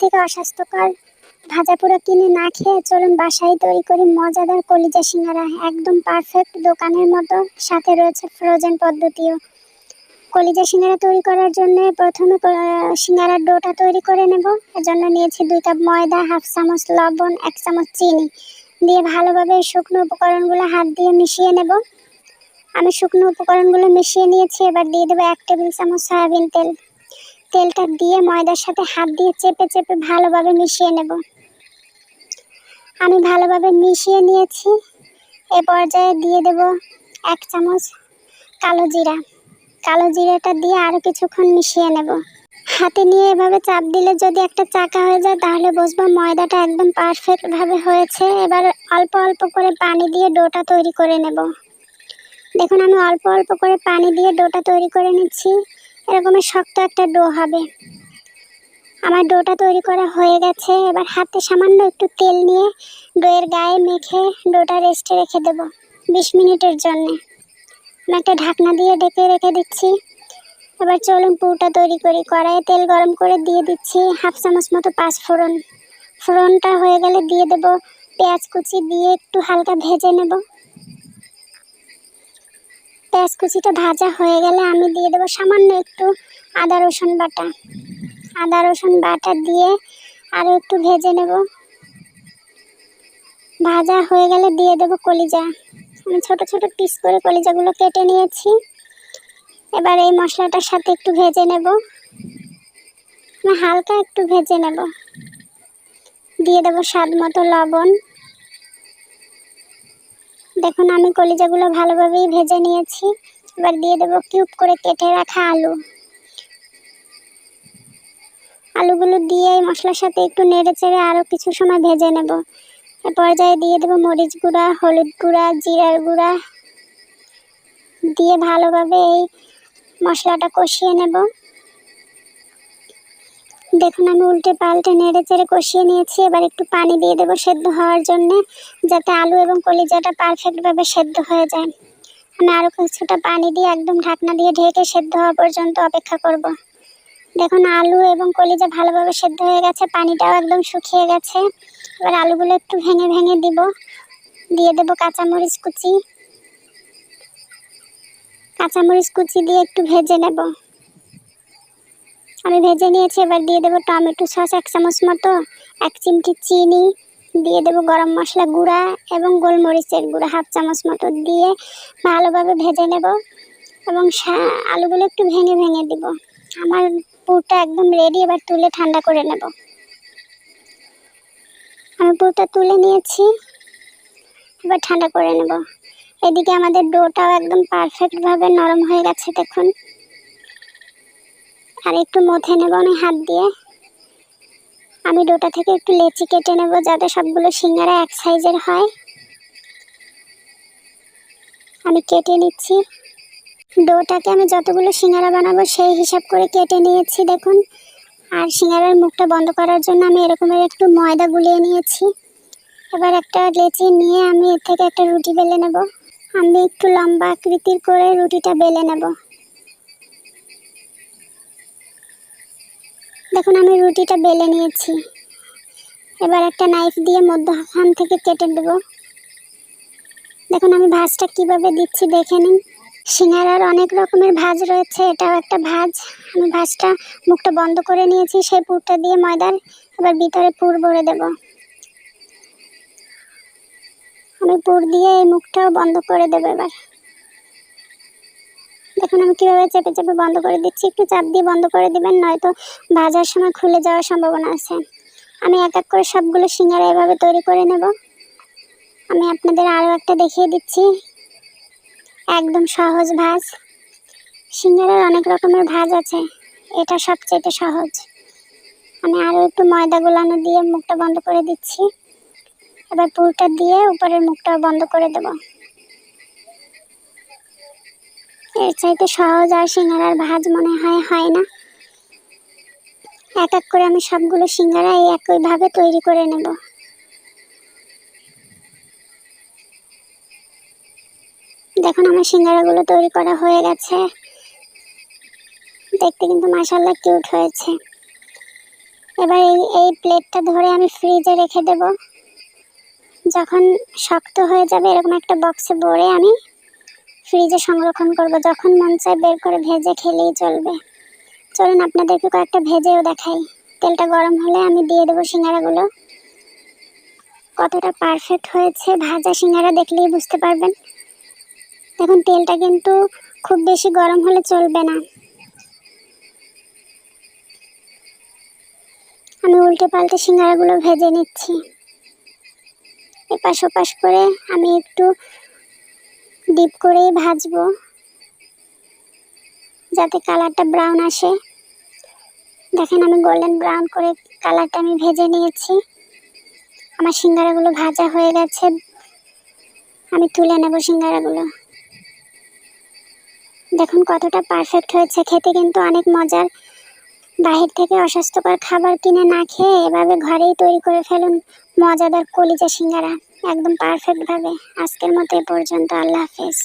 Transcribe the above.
থেকে অস্বাস্থ্যকর ভাজা পোড়া কিনে না খেয়ে চলুন বাসায় তৈরি করি মজাদার কলিজা সিঙ্গারা। একদম পারফেক্ট দোকানের মতো। সাথে রয়েছে ফ্রোজেন পদ্ধতিও। কলিজা সিঙ্গারা তৈরি করার জন্য প্রথমে সিঙ্গারার ডোটা তৈরি করে নেব। এর জন্য নিয়েছি দুই কাপ ময়দা, হাফ চামচ লবণ, এক চামচ চিনি। দিয়ে ভালোভাবে শুকনো উপকরণগুলো হাত দিয়ে মিশিয়ে নেব। আমি শুকনো উপকরণগুলো মিশিয়ে নিয়েছি। এবার দিয়ে দেবো এক টেবিল চামচ সয়াবিন তেল। তেলটা দিয়ে ময়দার সাথে হাত দিয়ে চেপে চেপে ভালোভাবে মিশিয়ে নেব। আমি ভালোভাবে মিশিয়ে নিয়েছি। এ পর্যায়ে দিয়ে দেব এক চামচ কালো জিরা। কালো জিরাটা দিয়ে আরও কিছুক্ষণ মিশিয়ে নেব। হাতে নিয়ে এভাবে চাপ দিলে যদি একটা চাকা হয়ে যায়, তাহলে বুঝব ময়দাটা একদম পারফেক্টভাবে হয়েছে। এবার অল্প অল্প করে পানি দিয়ে ডোটা তৈরি করে নেব। দেখুন, আমি অল্প অল্প করে পানি দিয়ে ডোটা তৈরি করে নিচ্ছি। এরকমের শক্ত একটা ডো হবে। আমার ডোটা তৈরি করা হয়ে গেছে। এবার হাতে সামান্য একটু তেল নিয়ে ডোয়ের গায়ে মেখে ডোটা রেস্টে রেখে দেব বিশ মিনিটের জন্য। আমি একটা ঢাকনা দিয়ে ডেকে রেখে দিচ্ছি। এবার চলুন পুরোটা তৈরি করি। কড়াইয়ে তেল গরম করে দিয়ে দিচ্ছি হাফ চামচ মতো পাঁচ ফোড়ন। ফোড়নটা হয়ে গেলে দিয়ে দেব পেঁয়াজ কুচি দিয়ে একটু হালকা ভেজে নেব। পেঁয়াজ কুচিটা ভাজা হয়ে গেলে আমি দিয়ে দেবো সামান্য একটু আদা রসুন বাটা। আদা রসুন বাটা দিয়ে আরও একটু ভেজে নেব। ভাজা হয়ে গেলে দিয়ে দেবো কলিজা। আমি ছোট ছোটো পিস করে কলিজাগুলো কেটে নিয়েছি। এবার এই মশলাটার সাথে একটু ভেজে নেব। হালকা একটু ভেজে নেব। দিয়ে দেবো স্বাদ মতো লবণ। দেখুন, আমি কলিজাগুলো ভালোভাবেই ভেজে নিয়েছি। এবার দিয়ে দেবো কিউব করে কেটে রাখা আলু। আলুগুলো দিয়ে মশলার সাথে একটু নেড়ে চেড়ে আরও কিছু সময় ভেজে নেব। এ পর্যায়ে দিয়ে দেবো মরিচ গুঁড়া, হলুদ গুঁড়া, জিরার গুঁড়া। দিয়ে ভালোভাবে এই মশলাটা কষিয়ে নেব। দেখুন আমি উল্টে পাল্টে নেড়ে চেড়ে কষিয়ে নিয়েছি। এবার একটু পানি দিয়ে দেবো সেদ্ধ হওয়ার জন্য, যাতে আলু এবং কলিজাটা পারফেক্টভাবে সেদ্ধ হয়ে যায়। আমি আরও কিছুটা পানি দিয়ে একদম ঢাকনা দিয়ে ঢেকে সেদ্ধ হওয়া পর্যন্ত অপেক্ষা করব। দেখুন আলু এবং কলিজা ভালোভাবে সেদ্ধ হয়ে গেছে, পানিটাও একদম শুকিয়ে গেছে। এবার আলুগুলো একটু ভেঙে ভেঙে দিব। দিয়ে দেবো কাঁচামরিচ কুচি। কাঁচামরিচ কুচি দিয়ে একটু ভেজে নেব। আমি ভেজে নিয়েছি, এবার দিয়ে দেবো টমেটো সস এক চামচ মতো, এক চিমটি চিনি, দিয়ে দেবো গরম মশলা গুঁড়া এবং গোলমরিচের গুঁড়া হাফ চামচ মতো দিয়ে ভালোভাবে ভেজে নেব এবং আলুগুলো একটু ভেঙে ভেঙে দিব। আমার পুরটা একদম রেডি এবার তুলে ঠান্ডা করে নেব। আমি পুরটা তুলে নিয়েছি, এবার ঠান্ডা করে নেব। এদিকে আমাদের ডোটাও একদম পারফেক্টভাবে নরম হয়ে গেছে দেখুন। আর একটু মথে নেব আমি হাত দিয়ে। আমি ডোটা থেকে একটু লেচি কেটে নেব যাতে সবগুলো সিঙ্গারা এক সাইজের হয়। আমি কেটে নিচ্ছি। ডোটাকে আমি যতগুলো সিঙ্গারা বানাবো সেই হিসাব করে কেটে নিয়েছি, দেখুন। আর সিঙ্গারার মুখটা বন্ধ করার জন্য আমি এরকমের একটু ময়দা গুলিয়ে নিয়েছি। এবার একটা লেচি নিয়ে আমি এর থেকে একটা রুটি বেলে নেব। আমি একটু লম্বা আকৃতির করে রুটিটা বেলে নেব। দেখুন, আমি রুটিটা বেলে নিয়েছি। এবার একটা নাইফ দিয়ে মধ্যখান থেকে কেটে দেব। দেখুন, আমি ভাজটা কীভাবে দিচ্ছি দেখে নিন। সিঙ্গারার অনেক রকমের ভাজ রয়েছে, এটাও একটা ভাজ। আমি ভাজটা মুখটা বন্ধ করে নিয়েছি, সেই পুরটা দিয়ে ময়দার এবার ভিতরে পুর ভরে দেব। আমি পুর দিয়ে এই মুখটাও বন্ধ করে দেবো এবার। দেখুন আমি কীভাবে চেপে চেপে বন্ধ করে দিচ্ছি? একটু চাপ দিয়ে বন্ধ করে দিবেন, নয়তো ভাজার সময় খুলে যাওয়ার সম্ভাবনা আছে। আমি এক এক করে সবগুলো সিঙ্গারা এভাবে তৈরি করে নেব। আমি আপনাদের আরও একটা দেখিয়ে দিচ্ছি। একদম সহজ ভাজ। সিঙ্গারার অনেক রকমের ভাজ আছে। এটা সবচেয়ে সহজ। আমি আরও একটু ময়দা গোলানো দিয়ে মুখটা বন্ধ করে দিচ্ছি। এবার পুরটা দিয়ে উপরের মুখটাও বন্ধ করে দেব। এর চাইতে সহজ আর সিঙ্গারার ভাজ মনে হয় হয় না। এক এক করে আমি সবগুলো সিঙ্গারা এই একইভাবে তৈরি করে নেব। দেখুন, আমার সিঙ্গারাগুলো তৈরি করা হয়ে গেছে। দেখতে কিন্তু মাসাল্লাহ কিউট হয়েছে। এবার এই এই প্লেটটা ধরে আমি ফ্রিজে রেখে দেব। যখন শক্ত হয়ে যাবে, এরকম একটা বক্সে ভরে আমি ফ্রিজে সংরক্ষণ করব, যখন মন চায় বের করে ভেজে খেলেই চলবে। চলুন আপনাদেরকে কয়েকটা ভেজেও দেখাই। তেলটা গরম হলে আমি দিয়ে দেবো সিঙ্গারাগুলো। কতটা পারফেক্ট হয়েছে ভাজা সিঙ্গারা দেখলেই বুঝতে পারবেন। দেখুন, তেলটা কিন্তু খুব বেশি গরম হলে চলবে না। আমি উল্টে পাল্টে সিঙ্গারাগুলো ভেজে নিচ্ছি। এপাশ ওপাশ করে আমি একটু ডিপ করেই ভাজবো, যাতে কালারটা ব্রাউন আসে। দেখেন আমি গোল্ডেন ব্রাউন করে কালারটা আমি ভেজে নিয়েছি। আমার সিঙ্গারাগুলো ভাজা হয়ে গেছে। আমি তুলে নেব সিঙ্গারাগুলো। দেখুন কতটা পারফেক্ট হয়েছে। খেতে কিন্তু অনেক মজার। বাহির থেকে অস্বাস্থ্যকর খাবার কিনে না খেয়ে এভাবে ঘরেই তৈরি করে ফেলুন মজাদার কলিজা সিঙ্গারা। একদম পারফেক্টভাবে আজকের মতো এ পর্যন্ত আল্লাহ হাফেজ।